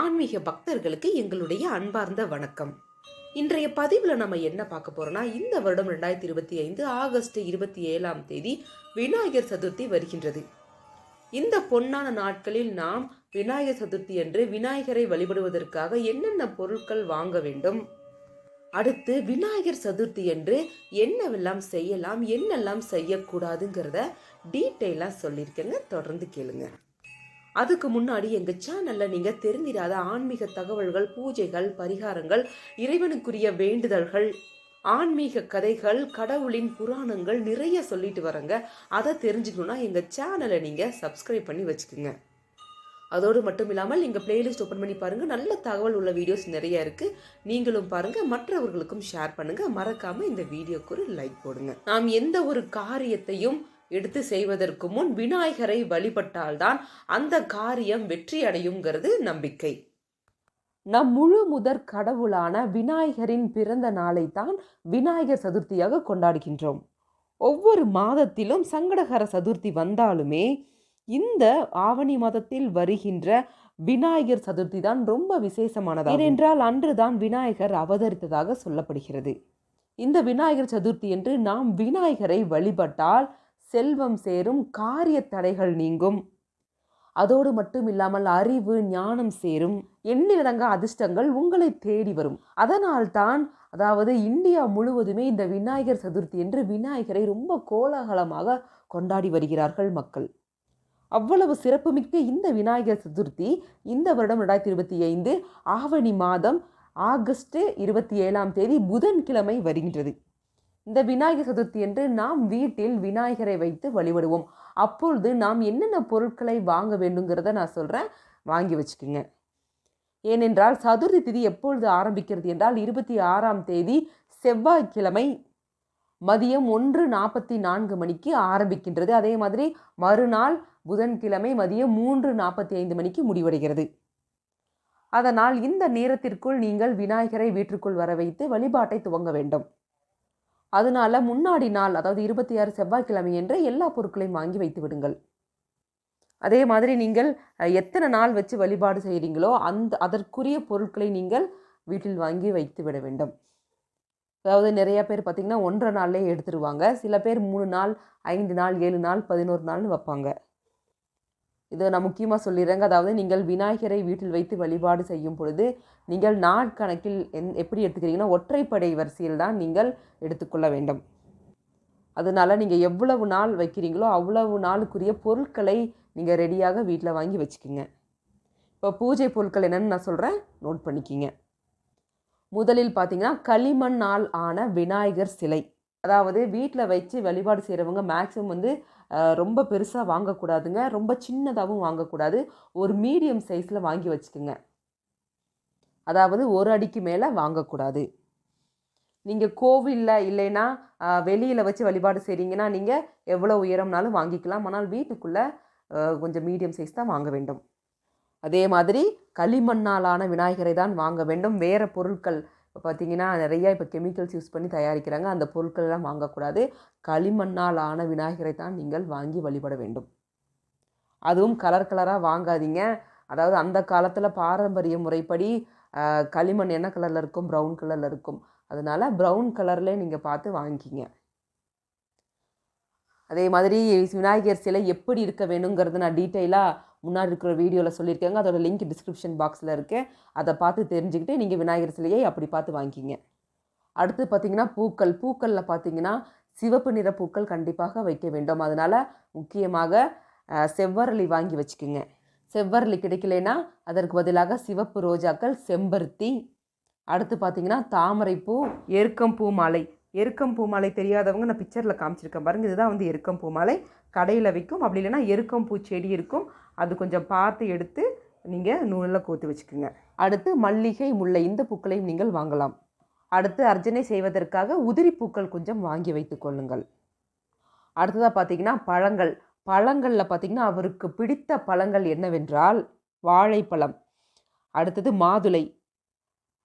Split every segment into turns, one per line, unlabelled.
ஆன்மீக பக்தர்களுக்கு எங்களுடைய அன்பார்ந்த வணக்கம். இன்றைய பதிவில் நம்ம என்ன பார்க்க போறோம்னா இந்த வருடம் ரெண்டாயிரத்தி இருபத்தி ஐந்து ஆகஸ்ட் இருபத்தி ஏழாம் தேதி விநாயகர் சதுர்த்தி வருகின்றது. இந்த பொன்னான நாட்களில் நாம் விநாயகர் சதுர்த்தி அன்று விநாயகரை வழிபடுவதற்காக என்னென்ன பொருட்கள் வாங்க வேண்டும்? அடுத்து விநாயகர் சதுர்த்தி என்று என்னவெல்லாம் செய்யலாம் என்னெல்லாம் செய்யக்கூடாதுங்கிறத டீட்டெயிலாக சொல்லியிருக்கேங்க. தொடர்ந்து கேளுங்க. அதுக்கு முன்னாடி எங்கள் சேனலில் நீங்கள் தெரிஞ்சிடாத ஆன்மீக தகவல்கள் பூஜைகள் பரிகாரங்கள் இறைவனுக்குரிய வேண்டுதல்கள் ஆன்மீக கதைகள் கடவுளின் புராணங்கள் நிறைய சொல்லிட்டு வரங்க அதை தெரிஞ்சுக்கணுன்னா எங்கள் சேனலை நீங்கள் சப்ஸ்கிரைப் பண்ணி வச்சுக்கோங்க. அதோடு மட்டும் இல்லாமல் நீங்கள் பிளேலிஸ்ட் ஓப்பன் பண்ணி பாருங்கள் நல்ல தகவல் உள்ள வீடியோஸ் நிறைய இருக்குது நீங்களும் பாருங்கள் மற்றவர்களுக்கும் ஷேர் பண்ணுங்கள் மறக்காமல் இந்த வீடியோக்கு ஒரு லைக் போடுங்க. நாம் எந்த ஒரு காரியத்தையும் எடுத்து செய்வதற்கு முன் விநாயகரை வழிபட்டால்தான் அந்த காரியம் வெற்றி அடையுங்கிறது நம்பிக்கை. நம் முழு முதற் கடவுளான விநாயகரின் பிறந்த நாளை தான் விநாயகர் சதுர்த்தியாக கொண்டாடுகின்றோம். ஒவ்வொரு மாதத்திலும் சங்கடகர சதுர்த்தி வந்தாலுமே இந்த ஆவணி மாதத்தில் வருகின்ற விநாயகர் சதுர்த்தி தான் ரொம்ப விசேஷமானது ஏனென்றால் அன்றுதான் விநாயகர் அவதரித்ததாக சொல்லப்படுகிறது. இந்த விநாயகர் சதுர்த்தி என்று நாம் விநாயகரை வழிபட்டால் செல்வம் சேரும் காரிய தடைகள் நீங்கும். அதோடு மட்டும் இல்லாமல் அறிவு ஞானம் சேரும். எண்ணிலடங்க அதிர்ஷ்டங்கள் உங்களை தேடி வரும். அதனால்தான் அதாவது இந்தியா முழுவதுமே இந்த விநாயகர் சதுர்த்தி என்று விநாயகரை ரொம்ப கோலாகலமாக கொண்டாடி வருகிறார்கள் மக்கள். அவ்வளவு சிறப்புமிக்க இந்த விநாயகர் சதுர்த்தி இந்த வருடம் ரெண்டாயிரத்தி இருபத்தி ஐந்து ஆவணி மாதம் ஆகஸ்ட் இருபத்தி ஏழாம் தேதி புதன்கிழமை வருகின்றது. இந்த விநாயகர் சதுர்த்தி என்று நாம் வீட்டில் விநாயகரை வைத்து வழிபடுவோம். அப்பொழுது நாம் என்னென்ன பொருட்களை வாங்க வேண்டுங்கிறத நான் சொல்கிறேன் வாங்கி வச்சுக்கோங்க. ஏனென்றால் சதுர்த்தி திதி எப்பொழுது ஆரம்பிக்கிறது என்றால் இருபத்தி ஆறாம் தேதி செவ்வாய்க்கிழமை மதியம் ஒன்று நாற்பத்தி நான்கு மணிக்கு ஆரம்பிக்கின்றது. அதே மாதிரி மறுநாள் புதன்கிழமை மதியம் மூன்று நாற்பத்தி ஐந்து மணிக்கு முடிவடைகிறது. அதனால் இந்த நேரத்திற்குள் நீங்கள் விநாயகரை வீட்டிற்குள் வர வைத்து வழிபாட்டை துவங்க வேண்டும். அதனால முன்னாடி நாள் அதாவது இருபத்தி ஆறு செவ்வாய்க்கிழமை என்று எல்லா பொருட்களையும் வாங்கி வைத்து விடுங்கள். அதே மாதிரி நீங்கள் எத்தனை நாள் வச்சு வழிபாடு செய்கிறீங்களோ அந்த அதற்குரிய பொருட்களை நீங்கள் வீட்டில் வாங்கி வைத்து விட வேண்டும். அதாவது நிறைய பேர் பார்த்திங்கன்னா ஒன்றரை நாள்லேயே எடுத்துருவாங்க. சில பேர் மூணு நாள் ஐந்து நாள் ஏழு நாள் பதினோரு நாள்னு வைப்பாங்க. இதை நான் முக்கியமாக சொல்லிடுறேங்க. அதாவது நீங்கள் விநாயகரை வீட்டில் வைத்து வழிபாடு செய்யும் பொழுது நீங்கள் நாட்கணக்கில் எந் எப்படி எடுத்துக்கிறீங்கன்னா ஒற்றைப்படை வரிசையில் தான் நீங்கள் எடுத்துக்கொள்ள வேண்டும். அதனால் நீங்கள் எவ்வளவு நாள் வைக்கிறீங்களோ அவ்வளவு நாளுக்குரிய பொருட்களை நீங்கள் ரெடியாக வீட்டில் வாங்கி வச்சுக்கோங்க. இப்போ பூஜை பொருட்கள் என்னென்னு நான் சொல்கிறேன் நோட் பண்ணிக்கிங்க. முதலில் பார்த்தீங்கன்னா களிமண்ணால் ஆன விநாயகர் சிலை. அதாவது வீட்டில் வச்சு வழிபாடு செய்கிறவங்க மேக்ஸிமம் வந்து ரொம்ப பெருசாக வாங்கக்கூடாதுங்க. ரொம்ப சின்னதாகவும் வாங்கக்கூடாது. ஒரு மீடியம் சைஸில் வாங்கி வச்சுக்கோங்க. அதாவது ஒரு அடிக்கு மேலே வாங்கக்கூடாது. நீங்கள் கோவிலில் இல்லைன்னா வெளியில் வச்சு வழிபாடு செய்கிறீங்கன்னா நீங்கள் எவ்வளோ உயரம்னாலும் வாங்கிக்கலாம். ஆனால் வீட்டுக்குள்ளே கொஞ்சம் மீடியம் சைஸ் தான் வாங்க வேண்டும். அதே மாதிரி களிமண்ணாலான விநாயகரை தான் வாங்க வேண்டும். வேறு பொருட்கள் பார்த்தீங்கன்னா நிறையா இப்போ கெமிக்கல்ஸ் யூஸ் பண்ணி தயாரிக்கிறாங்க. அந்த பொருட்கள்லாம் வாங்கக்கூடாது. களிமண்ணால் ஆன விநாயகரை தான் நீங்கள் வாங்கி வழிபட வேண்டும். அதுவும் கலர் கலராக வாங்காதீங்க. அதாவது அந்த காலத்தில் பாரம்பரிய முறைப்படி களிமண் என்ன கலரில் இருக்கும்? ப்ரௌன் கலரில் இருக்கும். அதனால் ப்ரௌன் கலரில் நீங்கள் பார்த்து வாங்கிக்கிங்க. அதே மாதிரி விநாயகர் சிலை எப்படி இருக்க வேணுங்கிறது நான் டீட்டெயிலாக முன்னாடி இருக்கிற வீடியோவில் சொல்லியிருக்காங்க. அதோட லிங்க் டிஸ்கிரிப்ஷன் பாக்ஸில் இருக்கு. அதை பார்த்து தெரிஞ்சுக்கிட்டு நீங்கள் விநாயகர் சிலையை அப்படி பார்த்து வாங்கிக்கிங்க. அடுத்து பார்த்தீங்கன்னா பூக்கள். பூக்களில் பார்த்தீங்கன்னா சிவப்பு நிற பூக்கள் கண்டிப்பாக வைக்க வேண்டும். அதனால் முக்கியமாக செவ்வரளி வாங்கி வச்சுக்கோங்க. செவ்வரளி கிடைக்கலனா அதற்கு பதிலாக சிவப்பு ரோஜாக்கள் செம்பருத்தி. அடுத்து பார்த்தீங்கன்னா தாமரைப்பூ எருக்கம்பூ மாலை. எருக்கம் பூ மாலை தெரியாதவங்க நான் பிக்சரில் காமிச்சிருக்கேன் பாருங்கள் இதுதான் வந்து எருக்கம் பூ மாலை. கடையில் விற்கும் அப்படி இல்லைன்னா எருக்கம் பூச்செடி செடி இருக்கும். அது கொஞ்சம் பார்த்து எடுத்து நீங்கள் நூலில் கோத்து வச்சுக்கோங்க. அடுத்து மல்லிகை முல்லை இந்த பூக்களையும் நீங்கள் வாங்கலாம். அடுத்து அர்ச்சனை செய்வதற்காக உதிரி பூக்கள் கொஞ்சம் வாங்கி வைத்து கொள்ளுங்கள். அடுத்ததாக பார்த்தீங்கன்னா பழங்கள். பழங்களில் பார்த்திங்கன்னா அவருக்கு பிடித்த பழங்கள் என்னவென்றால் வாழைப்பழம். அடுத்தது மாதுளை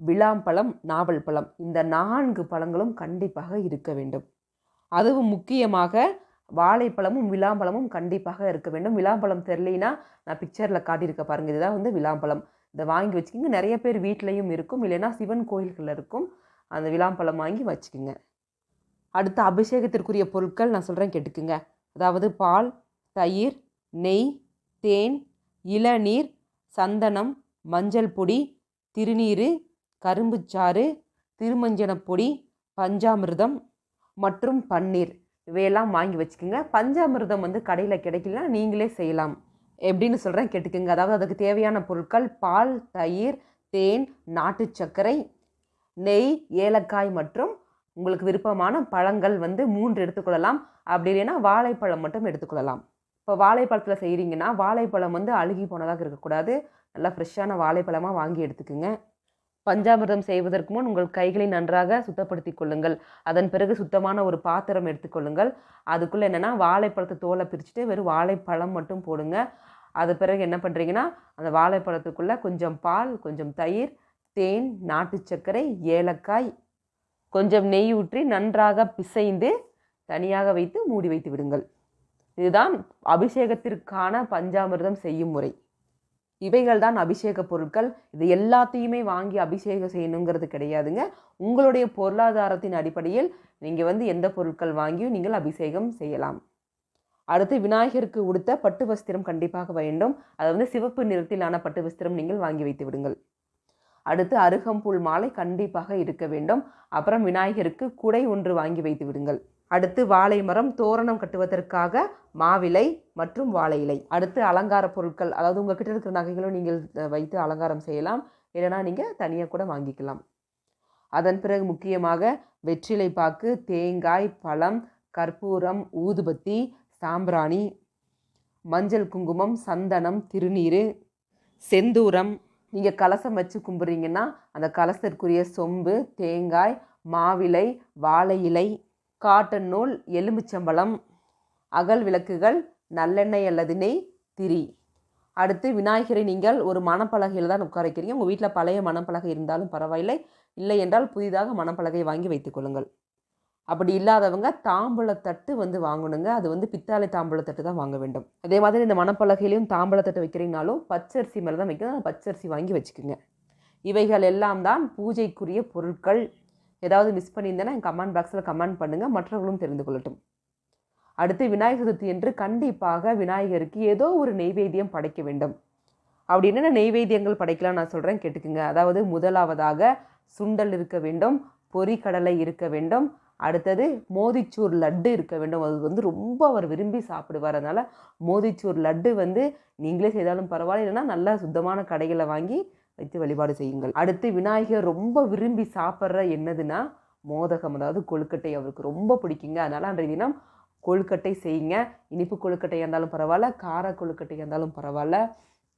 விளாம்பழம் நாவல் பழம். இந்த நான்கு பழங்களும் கண்டிப்பாக இருக்க வேண்டும். அதுவும் முக்கியமாக வாழைப்பழமும் விளாம்பழமும் கண்டிப்பாக இருக்க வேண்டும். விளாம்பழம் தெரிலினா நான் பிக்சரில் காட்டியிருக்க பாருங்கள் இதுதான் வந்து விளாம்பழம். இதை வாங்கி வச்சுக்கிங்க. நிறைய பேர் வீட்லேயும் இருக்கும். இல்லைன்னா சிவன் கோயில்களில் இருக்கும். அந்த விளாம்பழம் வாங்கி வச்சுக்கோங்க. அடுத்து அபிஷேகத்திற்குரிய பொருட்கள் நான் சொல்கிறேன் கேட்டுக்குங்க. அதாவது பால் தயிர் நெய் தேன் இளநீர் சந்தனம் மஞ்சள் பொடி திருநீர் கரும்புச்சாறு திருமஞ்சனப்பொடி பஞ்சாமிர்தம் மற்றும் பன்னீர். இவையெல்லாம் வாங்கி வச்சுக்கோங்க. பஞ்சாமிர்தம் வந்து கடையில் கிடைக்கலனா நீங்களே செய்யலாம். எப்படின்னு சொல்கிறேன் கேட்டுக்கோங்க. அதாவது அதுக்கு தேவையான பொருட்கள் பால் தயிர் தேன் நாட்டு சர்க்கரை நெய் ஏலக்காய் மற்றும் உங்களுக்கு விருப்பமான பழங்கள் வந்து மூன்று எடுத்துக்கொள்ளலாம். அப்படி இல்லைன்னா வாழைப்பழம் மட்டும் எடுத்துக்கொள்ளலாம். இப்போ வாழைப்பழத்தில் செய்கிறீங்கன்னா வாழைப்பழம் வந்து அழுகி போனதாக இருக்கக்கூடாது. நல்லா ஃப்ரெஷ்ஷான வாழைப்பழமாக வாங்கி எடுத்துக்கோங்க. பஞ்சாமிர்தம் செய்வதற்கு முன் உங்கள் கைகளை நன்றாக சுத்தப்படுத்தி கொள்ளுங்கள். அதன் பிறகு சுத்தமான ஒரு பாத்திரம் எடுத்துக்கொள்ளுங்கள் அதுக்குள்ளே என்னென்னா வாழைப்பழத்தை தோலை பிரிச்சுட்டு வெறும் வாழைப்பழம் மட்டும் போடுங்க. அது பிறகு என்ன பண்ணுறீங்கன்னா அந்த வாழைப்பழத்துக்குள்ளே கொஞ்சம் பால் கொஞ்சம் தயிர் தேன் நாட்டு சர்க்கரை ஏலக்காய் கொஞ்சம் நெய் ஊற்றி நன்றாக பிசைந்து தனியாக வைத்து மூடி வைத்து விடுங்கள். இதுதான் அபிஷேகத்திற்கான பஞ்சாமிர்தம் செய்யும் முறை. இவைகள் தான் அபிஷேக பொருட்கள். இது எல்லாத்தையுமே வாங்கி அபிஷேகம் செய்யணுங்கிறது கிடையாதுங்க. உங்களுடைய பொருளாதாரத்தின் அடிப்படையில் நீங்கள் வந்து எந்த பொருட்கள் வாங்கியும் நீங்கள் அபிஷேகம் செய்யலாம். அடுத்து விநாயகருக்கு உடுத்த பட்டு வஸ்திரம் கண்டிப்பாக வேண்டும். அது வந்து சிவப்பு நிறத்திலான பட்டு வஸ்திரம் நீங்கள் வாங்கி வைத்து விடுங்கள். அடுத்து அருகம்புல் மாலை கண்டிப்பாக இருக்க வேண்டும். அப்புறம் விநாயகருக்கு குடை ஒன்று வாங்கி வைத்து விடுங்கள். அடுத்து வாழை மரம் தோரணம் கட்டுவதற்காக மாவிலை மற்றும் வாழை இலை. அடுத்து அலங்கார பொருட்கள் அதாவது உங்ககிட்ட இருக்கிற நகைகளும் நீங்கள் வைத்து அலங்காரம் செய்யலாம். இல்லைனா நீங்கள் தனியாக கூட வாங்கிக்கலாம். அதன் பிறகு முக்கியமாக வெற்றிலை பாக்கு தேங்காய் பழம் கற்பூரம் ஊதுபத்தி சாம்பிராணி மஞ்சள் குங்குமம் சந்தனம் திருநீர் செந்தூரம். நீங்கள் கலசம் வச்சு கும்பிட்றீங்கன்னா அந்த கலசத்திற்குரிய சொம்பு தேங்காய் மாவிலை வாழை இலை காட்டன் நூல் எலுமிச்சம்பழம் அகல் விளக்குகள் நல்லெண்ணெய் அல்லது நெய் திரி. அடுத்து விநாயகரை நீங்கள் ஒரு மணப்பலகையில் தான் உட்கார வைக்கிறீங்க உங்கள் வீட்டில் பழைய மணப்பலகை இருந்தாலும் பரவாயில்லை. இல்லை என்றால் புதிதாக மணப்பலகை வாங்கி வைத்துக்கொள்ளுங்கள் அப்படி இல்லாதவங்க தாம்பூலத்தட்டு வந்து வாங்கணுங்க. அது வந்து பித்தாளை தாம்பூலத்தட்டு தான் வாங்க வேண்டும். அதே மாதிரி இந்த மணப்பலகையிலையும் தாம்பூலத்தட்டு வைக்கிறீங்கனாலும் பச்சரிசி மேலே தான் வைக்கணும். அந்த பச்சரிசி வாங்கி வச்சுக்கோங்க. இவைகள் எல்லாம் தான் பூஜைக்குரிய பொருட்கள். ஏதாவது மிஸ் பண்ணியிருந்தேன்னா என் கமெண்ட் பாக்ஸில் கமெண்ட் பண்ணுங்கள் மற்றவர்களும் தெரிந்து கொள்ளட்டும். அடுத்து விநாயகர் சதுர்த்தி என்று கண்டிப்பாக விநாயகருக்கு ஏதோ ஒரு நெய்வேத்தியம் படைக்க வேண்டும். அப்படி என்னென்ன நெய்வேத்தியங்கள் படைக்கலாம் நான் சொல்கிறேன் கேட்டுக்குங்க. அதாவது முதலாவதாக சுண்டல் இருக்க வேண்டும் பொறிக்கடலை இருக்க வேண்டும் அடுத்தது மோதிச்சூர் லட்டு இருக்க வேண்டும். அது வந்து ரொம்ப அவர் விரும்பி சாப்பிடுவார். அதனால் மோதிச்சூர் லட்டு வந்து நீங்களே செய்தாலும் பரவாயில்ல. இல்லைன்னா நல்லா சுத்தமான கடைகளை வாங்கி வைத்து வழிபாடு செய்யுங்கள். அடுத்து விநாயகர் ரொம்ப விரும்பி சாப்பிட்ற என்னதுன்னா மோதகம். அதாவது கொழுக்கட்டை அவருக்கு ரொம்ப பிடிக்குங்க. அதனால் அன்றைய தினம் கொழுக்கட்டை செய்யுங்க. இனிப்பு கொழுக்கட்டையாக இருந்தாலும் பரவாயில்ல கார கொழுக்கட்டையாக இருந்தாலும் பரவாயில்ல.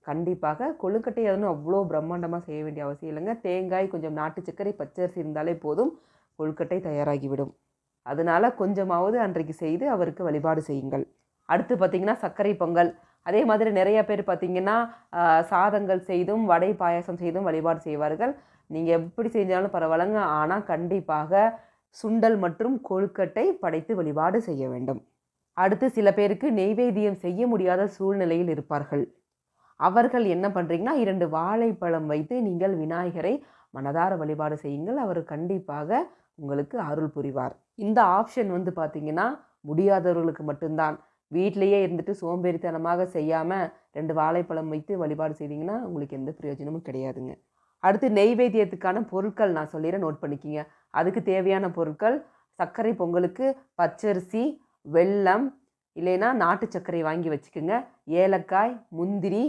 கண்டிப்பாக கொழுக்கட்டை அதுவும் அவ்வளோ பிரம்மாண்டமாக செய்ய வேண்டிய அவசியம் இல்லைங்க. தேங்காய் கொஞ்சம் நாட்டு சர்க்கரை பச்சரிசி இருந்தாலே போதும். கொழுக்கட்டை தயாராகிவிடும். அதனால் கொஞ்சமாவது அன்றைக்கு செய்து அவருக்கு வழிபாடு செய்யுங்கள். அடுத்து பார்த்திங்கன்னா சர்க்கரை பொங்கல். அதே மாதிரி நிறைய பேர் பார்த்திங்கன்னா சாதங்கள் செய்தும் வடை பாயாசம் செய்தும் வழிபாடு செய்வார்கள். நீங்கள் எப்படி செஞ்சாலும் பரவாயில்லைங்க. ஆனால் கண்டிப்பாக சுண்டல் மற்றும் கொழுக்கட்டை படைத்து வழிபாடு செய்ய வேண்டும். அடுத்து சில பேருக்கு நெய்வேத்தியம் செய்ய முடியாத சூழ்நிலையில் இருப்பார்கள். அவர்கள் என்ன பண்ணுறீங்கன்னா இரண்டு வாழைப்பழம் வைத்து நீங்கள் விநாயகரை மனதார வழிபாடு செய்யுங்கள். அவர் கண்டிப்பாக உங்களுக்கு அருள் புரிவார். இந்த ஆப்ஷன் வந்து பார்த்தீங்கன்னா முடியாதவர்களுக்கு மட்டும்தான். வீட்டிலேயே இருந்துட்டு சோம்பேறித்தனமாக செய்யாமல் ரெண்டு வாழைப்பழம் வைத்து வழிபாடு செய்தீங்கன்னா உங்களுக்கு எந்த பிரயோஜனமும் கிடையாதுங்க. அடுத்து நெய்வேத்தியத்துக்கான பொருட்கள் நான் சொல்லிடுறேன் நோட் பண்ணிக்கிங்க. அதுக்கு தேவையான பொருட்கள் சர்க்கரை பொங்கலுக்கு பச்சரிசி வெல்லம் இல்லைன்னா நாட்டு சர்க்கரை வாங்கி வச்சுக்கோங்க. ஏலக்காய் முந்திரி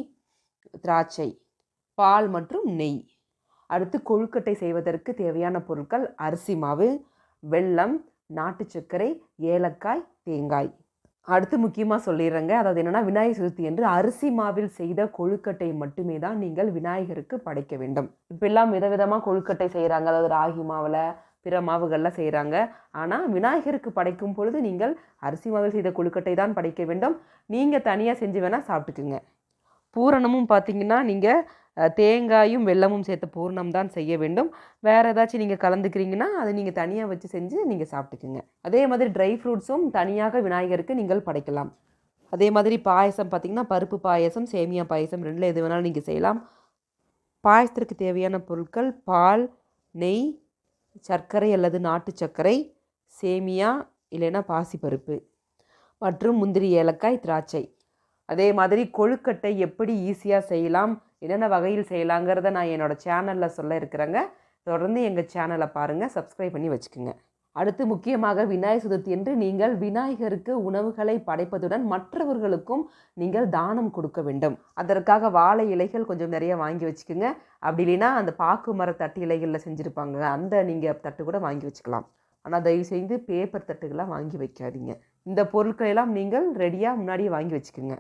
திராட்சை பால் மற்றும் நெய். அடுத்து கொழுக்கட்டை செய்வதற்கு தேவையான பொருட்கள் அரிசி மாவு வெல்லம் நாட்டு சர்க்கரை ஏலக்காய் தேங்காய். அடுத்து முக்கியமாக சொல்லிடுறேங்க. அதாவது என்னென்னா விநாயகர் சதுர்த்தி என்று அரிசி மாவில் செய்த கொழுக்கட்டை மட்டுமே தான் நீங்கள் விநாயகருக்கு படைக்க வேண்டும். இப்பெல்லாம் விதவிதமாக கொழுக்கட்டை செய்கிறாங்க அதாவது ராகி மாவில் பிற மாவுகள்லாம் செய்கிறாங்க ஆனால் விநாயகருக்கு படைக்கும் பொழுது நீங்கள் அரிசி மாவில் செய்த கொழுக்கட்டை தான் படைக்க வேண்டும். நீங்கள் தனியாக செஞ்சு வேணால் சாப்பிட்டுக்குங்க. பூரணமும் பார்த்தீங்கன்னா நீங்கள் தேங்காயும் வெல்லமும் சேர்த்த பூரணம் தான் செய்ய வேண்டும். வேறு ஏதாச்சும் நீங்கள் கலந்துக்கிறீங்கன்னா அதை நீங்கள் தனியாக வச்சு செஞ்சு நீங்கள் சாப்பிட்டுக்குங்க. அதே மாதிரி ட்ரை ஃப்ரூட்ஸும் தனியாக விநாயகருக்கு நீங்கள் படைக்கலாம். அதே மாதிரி பாயசம் பார்த்தீங்கன்னா பருப்பு பாயசம் சேமியா பாயசம் ரெண்டில் எது வேணாலும் நீங்கள் செய்யலாம். பாயசத்திற்கு தேவையான பொருட்கள் பால் நெய் சர்க்கரை அல்லது நாட்டு சர்க்கரை சேமியா இல்லைன்னா பாசிப்பருப்பு மற்றும் முந்திரி ஏலக்காய் திராட்சை. அதே மாதிரி கொழுக்கட்டை எப்படி ஈஸியாக செய்யலாம் என்னென்ன வகையில் செய்யலாங்கிறத நான் என்னோடய சேனலில் சொல்ல இருக்கிறேங்க. தொடர்ந்து எங்கள் சேனலை பாருங்கள் சப்ஸ்கிரைப் பண்ணி வச்சுக்கோங்க. அடுத்து முக்கியமாக விநாயகர் சதுர்த்தி என்று நீங்கள் விநாயகருக்கு உணவுகளை படைப்பதுடன் மற்றவர்களுக்கும் நீங்கள் தானம் கொடுக்க வேண்டும். அதற்காக வாழை இலைகள் கொஞ்சம் நிறைய வாங்கி வச்சுக்கோங்க. அப்படி இல்லைன்னா அந்த பாக்கு மர தட்டு இலைகளில் செஞ்சுருப்பாங்க அந்த நீங்கள் தட்டு கூட வாங்கி வச்சுக்கலாம். ஆனால் தயவு செய்து பேப்பர் தட்டுகளாக வாங்கி வைக்காதீங்க. இந்த பொருட்களெல்லாம் நீங்கள் ரெடியாக முன்னாடியே வாங்கி வச்சுக்கோங்க.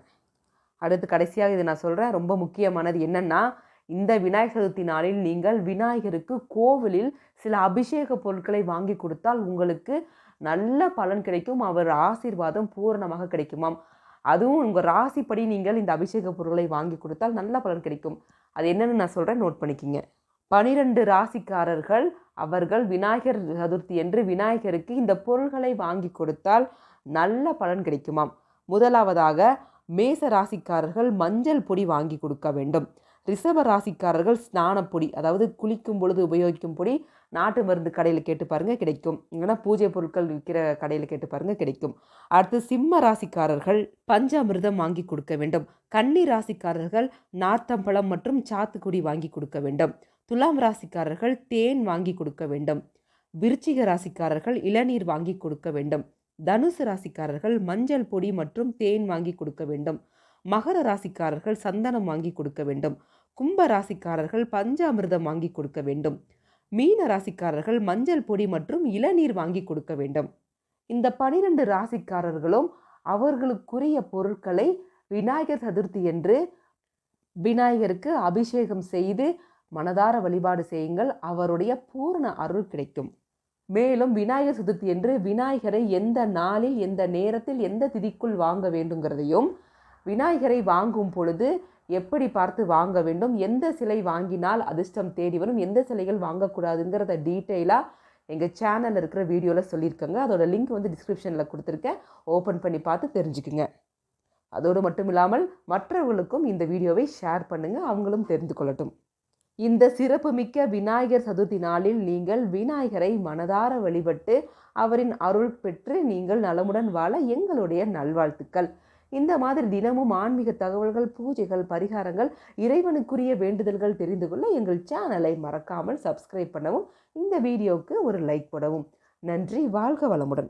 அடுத்து கடைசியாக இது நான் சொல்கிறேன் ரொம்ப முக்கியமானது என்னென்னா இந்த விநாயகர் சதுர்த்தி நாளில் நீங்கள் விநாயகருக்கு கோவிலில் சில அபிஷேக பொருட்களை வாங்கி கொடுத்தால் உங்களுக்கு நல்ல பலன் கிடைக்கும். அவர் ஆசீர்வாதம் பூரணமாக கிடைக்குமாம். அதுவும் உங்கள் ராசிப்படி நீங்கள் இந்த அபிஷேக பொருட்களை வாங்கி கொடுத்தால் நல்ல பலன் கிடைக்கும். அது என்னென்னு நான் சொல்கிறேன் நோட் பண்ணிக்கிங்க. பனிரெண்டு ராசிக்காரர்கள் அவர்கள் விநாயகர் சதுர்த்தி என்று விநாயகருக்கு இந்த பொருள்களை வாங்கி கொடுத்தால் நல்ல பலன் கிடைக்குமாம். முதலாவதாக மேச ராசிக்காரர்கள் மஞ்சள் பொடி வாங்கி கொடுக்க வேண்டும். ரிஷப ராசிக்காரர்கள் ஸ்நானப்பொடி அதாவது குளிக்கும் பொழுது உபயோகிக்கும் பொடி நாட்டு மருந்து கடையில் கேட்டு பாருங்கள் கிடைக்கும். இல்லைன்னா பூஜை பொருட்கள் விற்கிற கடையில் கேட்டு பாருங்கள் கிடைக்கும். அடுத்து சிம்ம ராசிக்காரர்கள் பஞ்சாமிர்தம் வாங்கி கொடுக்க வேண்டும். கன்னி ராசிக்காரர்கள் நார்த்தம்பழம் மற்றும் சாத்துக்குடி வாங்கி கொடுக்க வேண்டும். துலாம் ராசிக்காரர்கள் தேன் வாங்கி கொடுக்க வேண்டும். விருச்சிக ராசிக்காரர்கள் இளநீர் வாங்கி கொடுக்க வேண்டும். தனுசு ராசிக்காரர்கள் மஞ்சள் பொடி மற்றும் தேன் வாங்கி கொடுக்க வேண்டும். மகர ராசிக்காரர்கள் சந்தனம் வாங்கி கொடுக்க வேண்டும். கும்ப ராசிக்காரர்கள் பஞ்சாமிர்தம் வாங்கி கொடுக்க வேண்டும். மீன ராசிக்காரர்கள் மஞ்சள் பொடி மற்றும் இளநீர் வாங்கி கொடுக்க வேண்டும். இந்த பனிரெண்டு ராசிக்காரர்களும் அவர்களுக்குரிய பொருட்களை விநாயகர் சதுர்த்தி என்று விநாயகருக்கு அபிஷேகம் செய்து மனதார வழிபாடு செய்யுங்கள். அவருடைய பூர்ண அருள் கிடைக்கும். மேலும் விநாயகர் சதுர்த்தி என்று விநாயகரை எந்த நாளில் எந்த நேரத்தில் எந்த திதிக்குள் வாங்க வேண்டுங்கிறதையும் விநாயகரை வாங்கும் பொழுது எப்படி பார்த்து வாங்க வேண்டும் எந்த சிலை வாங்கினால் அதிர்ஷ்டம் தேடி வரும் எந்த சிலைகள் வாங்கக்கூடாதுங்கிறத டீட்டெயிலாக எங்கள் சேனலில் இருக்கிற வீடியோவில் சொல்லியிருக்கேங்க. அதோட லிங்க் வந்து டிஸ்கிரிப்ஷனில் கொடுத்துருக்கேன். ஓப்பன் பண்ணி பார்த்து தெரிஞ்சுக்குங்க. அதோடு மட்டும் இல்லாமல் மற்றவர்களுக்கும் இந்த வீடியோவை ஷேர் பண்ணுங்கள் அவங்களும் தெரிந்து கொள்ளட்டும். இந்த சிறப்புமிக்க விநாயகர் சதுர்த்தி நாளில் நீங்கள் விநாயகரை மனதார வழிபட்டு அவரின் அருள் பெற்று நீங்கள் நலமுடன் வாழ எங்களுடைய நல்வாழ்த்துக்கள். இந்த மாதிரி தினமும் ஆன்மீக தகவல்கள் பூஜைகள் பரிகாரங்கள் இறைவனுக்குரிய வேண்டுதல்கள் தெரிந்து கொள்ள எங்கள் சேனலை மறக்காமல் சப்ஸ்கிரைப் பண்ணவும் இந்த வீடியோவுக்கு ஒரு லைக் போடவும். நன்றி வாழ்க வளமுடன்.